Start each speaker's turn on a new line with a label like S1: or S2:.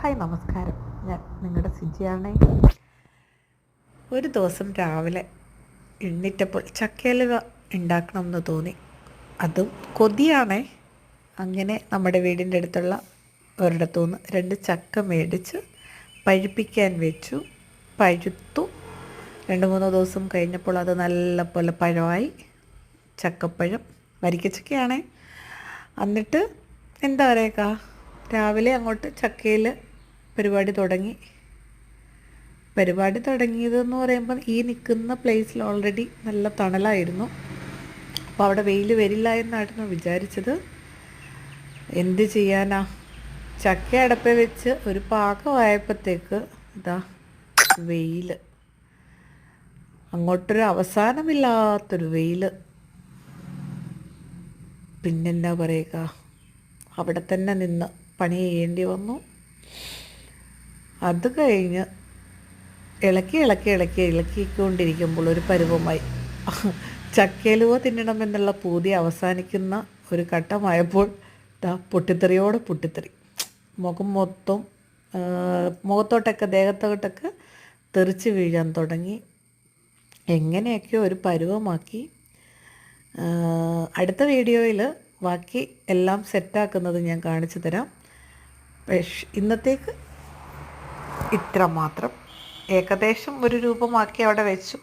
S1: Hi നമസ്കാരം. ഞാൻ നിങ്ങളുടെ സിജിയാണേ. ഒരു ദിവസം രാവിലെ എഴുന്നേറ്റപ്പോൾ ചക്കയലുവ ഉണ്ടാക്കണമെന്ന് തോന്നി. അതും കൊതിയാണേ. അങ്ങനെ നമ്മുടെ വീടിന്റെ അടുത്തുള്ള ഒരിടത്തുനിന്ന് രണ്ട് ചക്ക മേടിച്ച് പഴുപ്പിക്കാൻ വെച്ചു. പഴുത്തു. രണ്ട് മൂന്ന് ദിവസം കഴിഞ്ഞപ്പോൾ അത് നല്ല പോലെ പഴമായി. ചക്കപ്പഴം വരിക്കച്ചക്കയാണേ. എന്നിട്ട് എന്താ പറയുക? രാവിലെ അങ്ങോട്ട് ചക്കയിൽ പരിപാടി തുടങ്ങി. പരിപാടി തുടങ്ങിയതെന്ന് പറയുമ്പോൾ ഈ നിൽക്കുന്ന പ്ലേസിൽ ഓൾറെഡി നല്ല തണലായിരുന്നു. അപ്പോൾ അവിടെ വെയിൽ വരില്ല എന്നായിരുന്നു വിചാരിച്ചത്. എന്ത് ചെയ്യാനാ? ചക്ക അടപ്പ വെച്ച് ഒരു പാകമായപ്പോഴത്തേക്ക് ഇതാ വെയിൽ അങ്ങോട്ടൊരു അവസാനമില്ലാത്തൊരു വെയിൽ പിന്നെന്താ പറയുക? അവിടെ തന്നെ നിന്ന് പണി ചെയ്യേണ്ടി വന്നു. അത് കഴിഞ്ഞ് ഇളക്കി ഇളക്കി ഇളക്കി ഇളക്കിക്കൊണ്ടിരിക്കുമ്പോൾ ഒരു പരുവമായി. ചക്കയിലുവ തിന്നണമെന്നുള്ള പൂതി അവസാനിക്കുന്ന ഒരു ഘട്ടമായപ്പോൾ ദാ പൊട്ടിത്തെറിയോടെ പൊട്ടിത്തെറി. മുഖം മൊത്തം മുഖത്തോട്ടൊക്കെ ദേഹത്തോട്ടൊക്കെ തെറിച്ച് വീഴാൻ തുടങ്ങി. എങ്ങനെയൊക്കെയോ ഒരു പരുവമാക്കി. അടുത്ത വീഡിയോയിൽ ബാക്കി എല്ലാം സെറ്റാക്കുന്നത് ഞാൻ കാണിച്ചു തരാം. ഇന്നത്തേക്ക് ഇത്ര മാത്രം ഏകദേശം ഒരു രൂപമാക്കി അവിടെ വെച്ചു.